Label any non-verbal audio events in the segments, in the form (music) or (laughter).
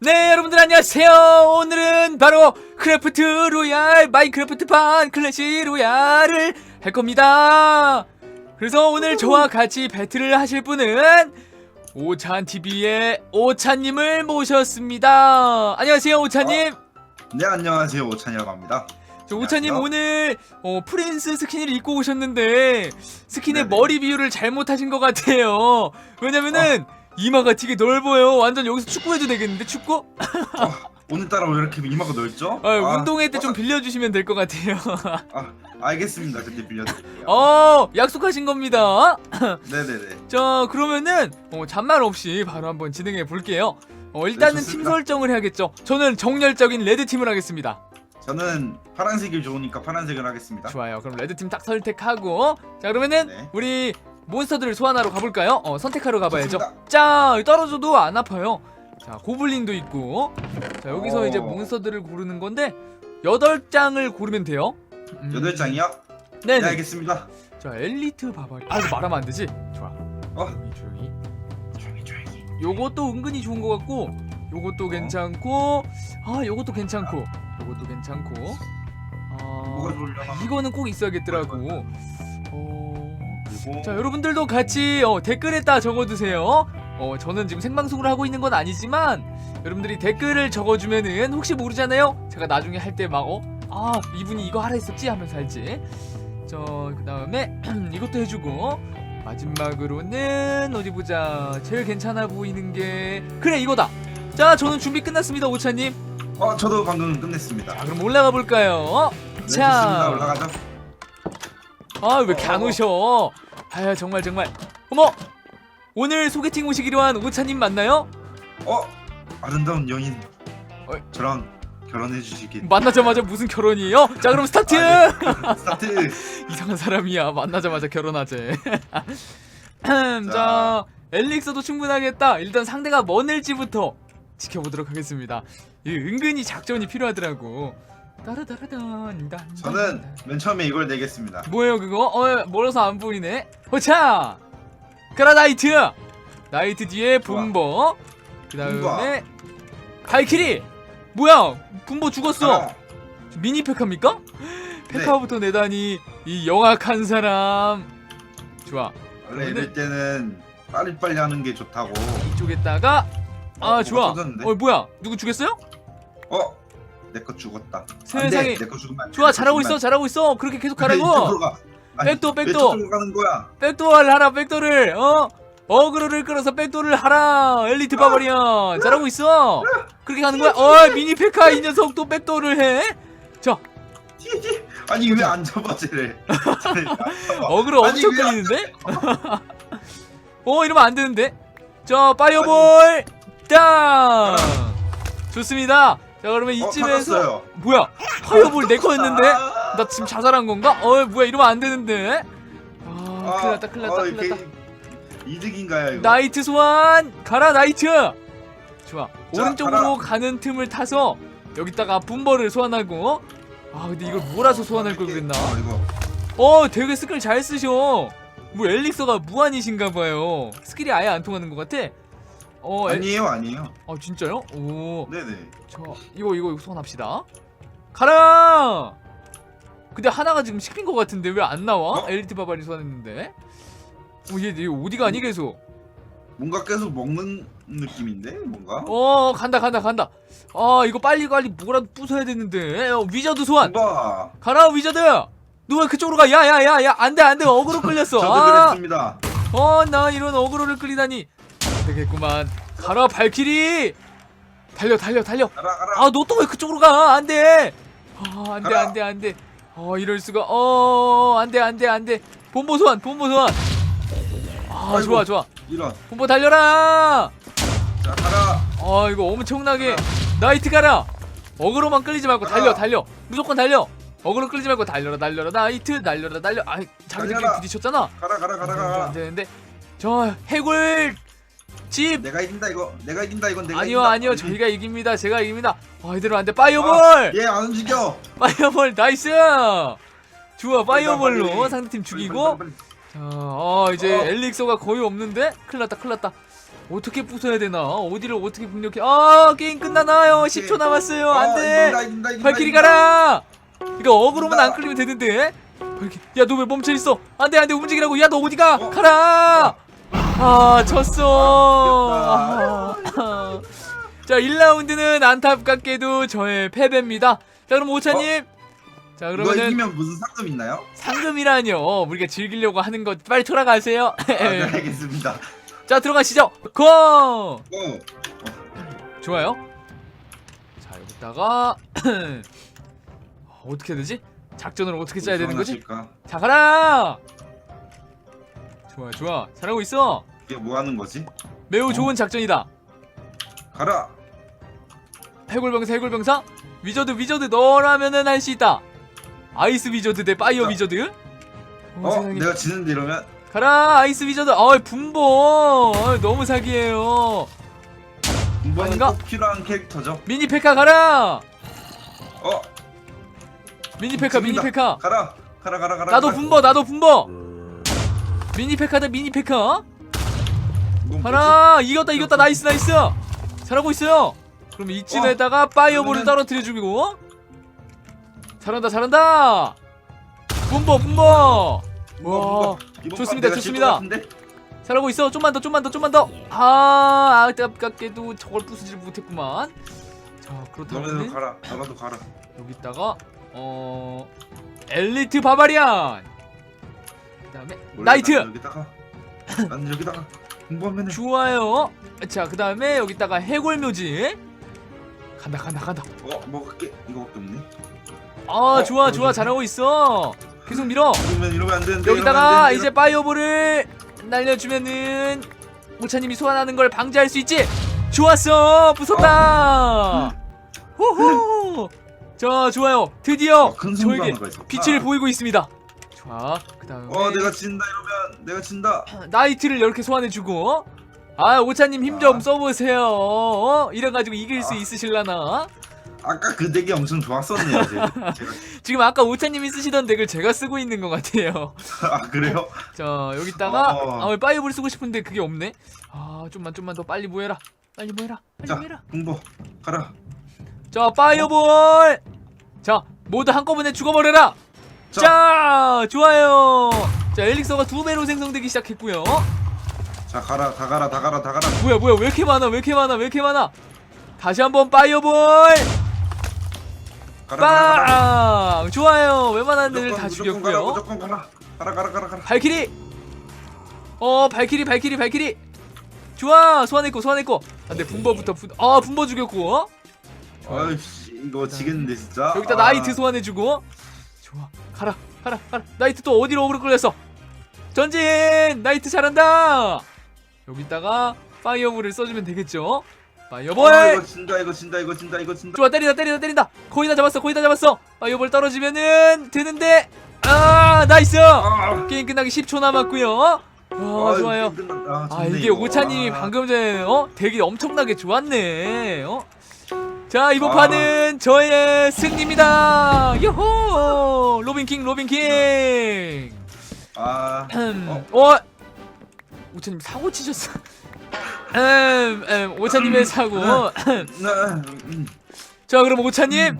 네 여러분들 안녕하세요. 오늘은 바로 크래프트 로얄 마인크래프트판 클래시 로얄을 할 겁니다. 그래서 오늘 저와 같이 배틀을 하실 분은 오찬TV의 오찬님을 모셨습니다. 안녕하세요 오찬님. 네 안녕하세요. 오찬이라고 합니다. 저 오찬님. 오늘 어, 프린스 스킨을 입고 오셨는데 스킨의 네네. 머리 비율을 잘못하신 것 같아요. 왜냐면은 이마가 되게 넓어요 완전 여기서 축구해도 되겠는데 축구? 오늘따라 왜 이렇게 이마가 넓죠? 아, 운동회 때 좀 빌려주시면 될 것 같아요. (laughs) 아, 알겠습니다. 그때 빌려드릴게요. 어, 약속하신 겁니다. (laughs) 네네네. 자, 그러면은 어, 잔말 없이 바로 한번 진행해 볼게요. 어, 일단은 네, 팀 좋습니다. 설정을 해야겠죠. 저는 정열적인 레드 팀을 하겠습니다. 저는 파란색이 좋으니까 파란색을 하겠습니다. 좋아요. 그럼 레드 팀 딱 선택하고 자, 그러면은 네. 우리 몬스터들을 소환하러 가볼까요? 어, 선택하러 가봐야죠. 좋습니다. 여기 떨어져도 안 아파요. 자, 고블린도 있고. 자, 여기서 오. 이제 몬스터들을 고르는 건데 여덟 장을 고르면 돼요. 음, 여덟 장이요? 네네. 네 알겠습니다. 자 엘리트 바바리 아 이거 말하면 안 되지 좋아 어 조용히 조용히 조용히 조용히. 요것도 은근히 좋은 것 같고 요것도 괜찮고 아 요것도 괜찮고 요것도 괜찮고 뭐가 아 좋으려나? 이거는 꼭 있어야겠더라고 어... 그리고 자 여러분들도 같이 어, 댓글에다 적어두세요 어 저는 지금 생방송을 하고 있는 건 아니지만 여러분들이 댓글을 적어주면은 혹시 모르잖아요 제가 나중에 할 때 막 어? 아 이분이 이거 하라 했었지 하면서 할지 저그 다음에 (clears throat) 이것도 해주고 마지막으로는 어디 보자 제일 괜찮아 보이는 게 그래 이거다 자 저는 준비 끝났습니다 오차님 어 저도 방금 끝냈습니다. 자 그럼 올라가 볼까요 네, 좋습니다. 올라가죠. 아왜 이렇게 안 어. 오셔 아 정말 정말 어머 오늘 소개팅 오시기로 한 오차님 맞나요? 어 아름다운 여인. 어? 저랑 결혼해 주시길. 만나자마자 무슨 결혼이에요? 자 그럼 스타트 아, 네. (laughs) 스타트. (laughs) 이상한 사람이야 만나자마자 결혼하재 자 (laughs) 자. 엘릭서도 충분하겠다 일단 상대가 뭐 낼지부터 지켜보도록 하겠습니다 이 은근히 작전이 필요하더라고 따라따라단 저는 맨 처음에 이걸 내겠습니다. 뭐예요 그거? 어 멀어서 안 보이네 호차 그라 나이트 나이트 뒤에 분버 그 다음에 발키리 뭐야 분버 죽었어 아, 미니 페카입니까? 네. 페카부터 내다니 이 영악한 사람 좋아 원래 이럴 때는 빨리빨리 하는 게 좋다고. 이쪽에다가 아 어, 좋아 터졌는데? 어 뭐야 누구 죽였어요? 어? 내 거 죽었다. 세상에. 내거 죽으면 안 돼. 좋아 잘하고 있어 안 잘하고 있어 그렇게 계속 가라고 백도, 왜 백도. 저쪽으로 가는 거야? 백도어를 하라 백도를 어 어그로를 끌어서 백도를 하라 엘리트 바바리언 잘하고 있어 그렇게 가는 거야 어 미니 페카 이 녀석 또 백도를 해자. 아니 왜 안 잡아 쟤를? 쟤를 안 잡아. 어그로 아니, 엄청 왜 안 끌리는데? (laughs) 어 이러면 안 되는데? 자 파이어볼 땅 좋습니다 자 그러면 어, 이쯤에서 찾았어요. 뭐야? 파이어볼 내 거였는데? 아, 나 지금 자살한 건가? 어 뭐야 이러면 안 되는데. 아 아, 큰일 났다 큰일 났다 어, 큰일 났다. 이게 이득인가요 이거? 나이트 소환! 가라 나이트! 좋아. 자, 오른쪽으로. 가는 틈을 타서 여기다가 분벌을 소환하고. 아 근데 이걸 몰아서 소환할 걸 그랬나? 어, 이거. 어 되게 스킬 잘 쓰셔. 뭐 엘릭서가 무한이신가 봐요. 스킬이 아예 안 통하는 것 같아 어 엘... 아니에요 아니에요. 아 진짜요? 오저 네네. 이거 이거 이거 소환합시다. 가라! 근데 하나가 지금 씹힌 것 같은데 왜 안 나와? 어? 엘리트 바바리 소환했는데. 어 얘 얘 어디가 아니 계속. 뭔가 계속 먹는 느낌인데 뭔가? 어 간다 간다 간다. 아 이거 빨리 빨리 뭐라도 부숴야 되는데. 어, 위저드 소환! 뭔가 가라 위저드! 너왜 그쪽으로 가? 야야야야 안돼 안돼. 어그로 끌렸어. 저도 아, 그랬습니다. 어나 이런 어그로를 끌리다니. 안 되겠구만. 가라 발키리! 달려 달려 달려. 가라 가라. 아 너 또 왜 그쪽으로 가? 안 돼. 아 안 돼 가라. 안 돼 안 돼. 어 이럴 수가. 어 안 돼 안 돼 안 돼. 본보 소환 본보 소환. 아 아이고. 좋아 좋아. 이런. 본보 달려라! 자 가라. 아 이거 엄청나게 나이트 가라. 어그로만 끌리지 말고 달려 가라. 달려 무조건 달려. 어그로 끌리지 말고 달려라 달려라. 나이트 날려라 달려. 아 자기들끼리 달려라. 부딪혔잖아. 가라 가라 가라. 안 가라. 되는데. 저 해골 집 내가 이긴다 이거. 내가 이긴다 이건 내가 아니요 이긴다. 아니요 저희가 이깁니다 제가 이깁니다 아 이대로 안돼 파이어볼 얘안 움직여. 파이어볼 나이스 좋아 파이어볼로 빨리. 상대팀 죽이고 빨리, 빨리, 자, 어 이제 어. 엘릭서가 거의 없는데 큰일 났다 큰일 났다 어떻게 부숴야 되나? 어디를 어떻게 공략해? 아 게임 끝나나요? 10초 남았어요. 아, 안돼. 이긴다, 이긴다, 이긴다, 발키리 이긴다. 가라. 이거 어그로만 안. 끌리면 되는데. 발키. 야너 왜 멈춰 있어? 안돼 안돼 움직이라고. 야 너 어디가? 어? 가라. 아 졌어. 아. 자 1라운드는 안타깝게도 저의 패배입니다. 자 그럼 오차님. 자 이거 그러면은 이기면 무슨 상금 있나요? 상금이라뇨. 우리가 즐기려고 하는 거 빨리 돌아가세요. 아, 네, 알겠습니다. 자 들어가시죠. 고! 어, 좋아요. 자 여기다가 (clears throat) 어떻게 해야 되지? 작전을 어떻게 짜야 되는 거지? 자 가라. 좋아 좋아 잘하고 있어. 이게 뭐 하는 거지? 매우 어. 좋은 작전이다. 가라. 해골병사 해골병사 위저드 위저드 너라면은 할 수 있다. 아이스 위저드 대 파이어 자. 위저드. 어, 어, 세상에. 내가 지는데 이러면 가라 아이스 위저드. 어 분보 어이, 너무 사기예요. 이번엔 아닌가? 꼭 필요한 캐릭터죠. 미니 페카 가라. 어, 미니 페카 미니 지금다. 페카. 가라. 가라, 가라, 가라. 나도 가라. 분버 나도 분버. 미니 페카 대 미니 페카. 이건 뭐지? 하나 이겼다 이겼다. 나이스 나이스. 잘하고 있어요. 그럼 이쯤에다가 파이어볼을 그러면은- 떨어뜨려 주고. 잘한다 잘한다. 분버 이거, 와 좋습니다, 좋습니다. 잘하고 있어. 좀만 더 좀만 더 좀만 더아 아깝게도 저걸 부수지 못했구만. 자 너네도 그렇다면 가라. 나도 가라. 여기다가 어 엘리트 바바리안 그다음에 나이트! 여기다가 나는 여기다가 공부하면은 좋아요. 자 그다음에 여기다가 해골묘지. 간다 간다 간다. 어 먹을 게. 이거밖에 없네. 아 어, 좋아. 좋아? 잘하고 있어. 계속 밀어. 이러면 이러면 안 되는데. 여기다가 이러면 안 되는데, 이제 파이어볼을 날려주면은 오차님이 소환하는 걸 방지할 수 있지? 좋았어. 부쉈다. 호호 자 좋아요. 드디어 어, 큰 저에게. 빛을 보이고 있습니다 좋아 그 다음에 어 내가 진다 이러면 내가 진다. (clears throat) 나이트를 이렇게 소환해주고 아 오차님 힘 좀 아. 써보세요 어? 이래가지고 이길 수 아. 있으실라나 아까 그 덱이 엄청 좋았었네요. 제가. (laughs) 제가. 지금 아까 오차님이 쓰시던 덱을 제가 쓰고 있는 것 같아요 (laughs) 아 그래요? (laughs) 자 여기다가 어. 아 왜 파이브를 쓰고 싶은데 그게 없네 아 좀만 좀만 더 빨리 모여라 빨리 모여라 빨리 자 모여라 공부 가라. 자 파이어볼 자 모두 한꺼번에 죽어버려라 자, 자 좋아요. 자 엘릭서가 두 배로 생성되기 시작했고요. 자 가라 다 가라 다 가라 다 가라. 뭐야 뭐야 왜 이렇게 많아 왜 이렇게 많아 왜 이렇게 많아? 다시 한번 파이어볼! 가라 가라 가라. 빵! 좋아요. 웬만한 애들 다 무조건 가라 죽였고요. 무조건 가라. 가라 가라 가라 가라. 발키리! 어 발키리 발키리 발키리! 좋아 소환했고 소환했고. 안돼 분버부터 분... 아 분버 죽였고 아이씨 이거 지겠는데 진짜. 여기다 아, 나이트 소환해주고. 좋아 가라 가라 가라. 나이트 또 어디로 오그로 끌렸어 전진! 나이트 잘한다! 여기다가 파이어볼을 써주면 되겠죠? 파이어볼! 아, 이거 진다 이거 진다 이거 진다 이거 진다. 좋아 때린다 때린다 때린다. 거의 다 잡았어 거의 다 잡았어. 파이어볼 떨어지면은 되는데? 아 나이스! 아, 게임 끝나기 10초 남았고요. 아 좋아요. 끝났다. 아 좋네, 이게 이거. 오차님이 아. 방금 전에 어? 되게 엄청나게 좋았네 어? 자 이번 아. 판은 저의 승리입니다. 요호 로빈킹 로빈킹! 아. 음, 어? 오차님 사고 치셨어. 음, 음, 오차님의 사고. 나, 음, 자 그럼 오차님.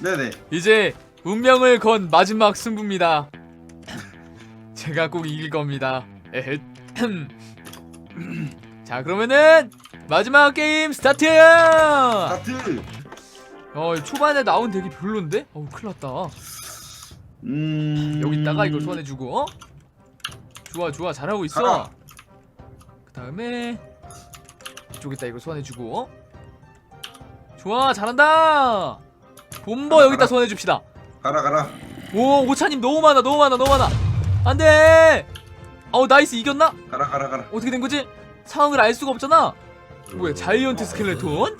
네네. 이제 운명을 건 마지막 승부입니다. 제가 꼭 이길 겁니다. 에헤. 자 그러면은 마지막 게임 스타트 하트. 어 초반에 나온 덱이 별론데? 어우 큰일났다 음. 여기다가 이걸 소환해주고 어? 좋아 좋아 잘하고 있어 가라. 그 다음에 이쪽에다 이걸 소환해주고 어? 좋아 잘한다 본버 가라, 여기다 가라. 소환해줍시다 가라 가라. 오 오차님 너무 많아 너무 많아 너무 많아 안돼 어우 나이스 이겼나? 가라 가라 가라. 어떻게 된 거지? 상황을 알 수가 없잖아 뭐야 자이언트 스켈레톤?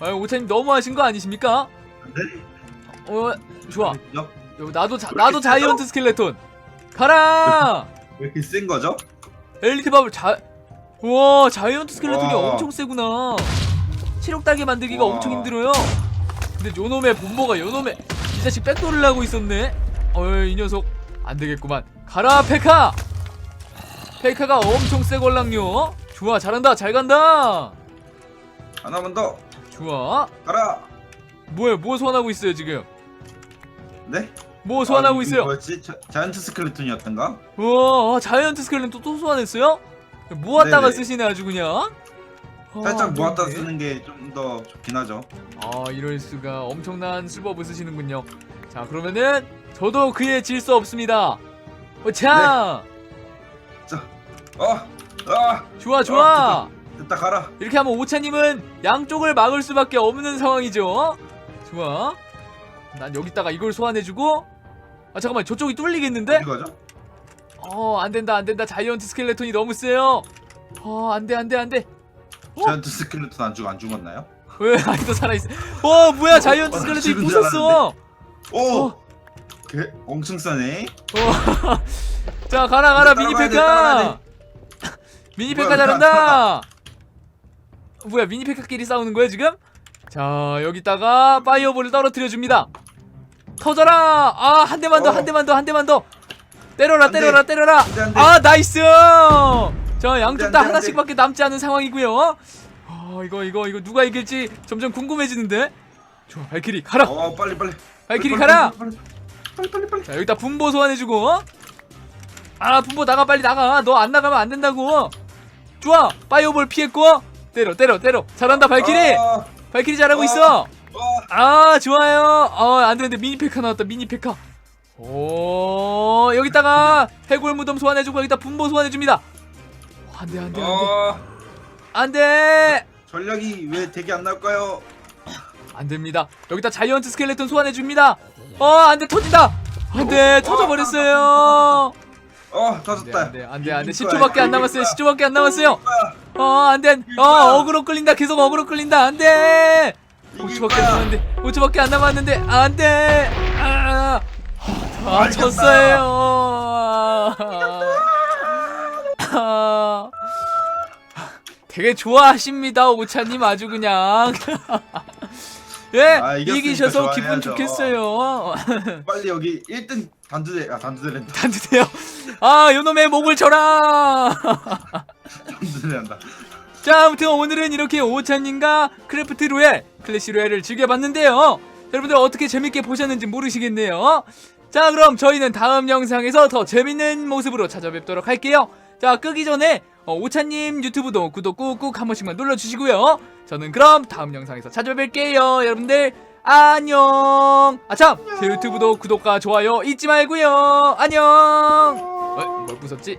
아 오차님 너무 하신 거 아니십니까? 네. 어 좋아 여- 요, 나도 자, 나도? 자이언트 스켈레톤 가라 왜 이렇게 센 거죠? 엘리트 밥을 자 우와 자이언트 스켈레톤이 와. 엄청 세구나 체력 따게 만들기가 와. 엄청 힘들어요 근데 요놈의 본보가 요놈의 이 자식 백도를 하고 있었네 어이 이 녀석 안 되겠구만 가라 페카 페카가 엄청 세걸랑요 좋아 잘한다 잘 간다 하나만 더 좋아 가라. 뭐야 뭐 소환하고 있어요 지금 네? 뭐 소환하고 아, 있어요 뭐였지? 자, 자이언트 스켈레톤이었던가? 우와 아, 자이언트 스켈레톤 또, 또 소환했어요? 모았다가 네네. 쓰시네 아주 그냥 살짝 아, 모았다 네. 쓰는 게 좀 더 좋긴 하죠. 아 이럴 수가 엄청난 수법을 쓰시는군요 자 그러면은 저도 그에 질 수 없습니다 어, 자 어, 아, 좋아 좋아 됐다 가라. 이렇게 하면 오차님은 양쪽을 막을 수밖에 없는 상황이죠 좋아 난 여기다가 이걸 소환해주고 아 잠깐만 저쪽이 뚫리겠는데? 어디 가죠? 어 안된다 안된다 자이언트 스켈레톤이 너무 세요 어 안돼 안돼 안돼 어? 자이언트 스켈레톤 안 죽, 안 죽었나요? 왜 (laughs) 아직도 살아있어 어 뭐야 자이언트 어, 스켈레톤이 죽은 줄 부쉈어 오, 어. 개, 엄청 싸네. 어. (laughs) 자 가라 가라 따라가야 미니 돼, 따라가야 페카 미니 페카 뭐야, 잘한다! 뭐야 미니 페카끼리 싸우는 거야 지금? 자 여기다가 파이어볼을 떨어뜨려 줍니다. 터져라! 아 한 대만 더한 어. 대만 더 한 대만 더. 때려라 안 돼. 때려라 때려라. 안 돼, 안 돼. 아 나이스! 자 양쪽 안다 돼, 하나씩밖에 남지 않은 상황이고요. 아 이거 이거 이거 누가 이길지 점점 궁금해지는데? 좋아 발키리 가라. 어, 빨리 빨리. 발키리 빨리, 가라! 빨리, 빨리 빨리 빨리. 자 여기다 분보 소환해주고. 아 분보 나가 빨리 나가. 너 안 나가면 안 된다고 좋아. 파이어볼 피했고 때려 때려 때려. 잘한다 발키리. 어, 발키리 잘하고 어. 있어. 어, 아 좋아요. 어 안되는데 미니페카 나왔다 미니페카. 오 여기다가 (laughs) 해골 무덤 소환해주고 여기다 분보 소환해줍니다. 어, 안돼 안돼 안돼. 어, 안돼. 전략이 왜 되게 안 나올까요? 안됩니다. 여기다 자이언트 스켈레톤 소환해줍니다. 어 안돼 터진다. 안돼 어, 터져버렸어요 어, 터졌다. 안돼 안돼 안돼. 이길 10초밖에 거야, 안 남았어요. 이길 10초밖에 안 남았어요. 어 안돼. 어. 어그로 끌린다. 계속 어그로 끌린다. 안돼. 이길 5초밖에 안. 남았는데 5초밖에 안 남았는데 안돼. 아, 아. 졌어요. 아, 되게 좋아하십니다 오차님 아주 그냥. (laughs) 예 아, 이기셔서 기분. 좋겠어요. 빨리 여기 1등 단두대 아 단두대랜다 단드세요 아 요놈의 목을 쳐라. 단두대란다. 자 아무튼 오늘은 이렇게 오찬님과 크래프트 로얄 클래시 로얄을 즐겨봤는데요. 여러분들 어떻게 재밌게 보셨는지 모르시겠네요. 자 그럼 저희는 다음 영상에서 더 재밌는 모습으로 찾아뵙도록 할게요. 자 끄기 전에 어, 오찬님 유튜브도 구독 꾹꾹 한 번씩만 눌러주시고요. 저는 그럼 다음 영상에서 찾아뵐게요 여러분들. 안녕. 아참! 제 유튜브도 구독과 좋아요 잊지 말고요. 안녕 어, 뭘 부쉈지?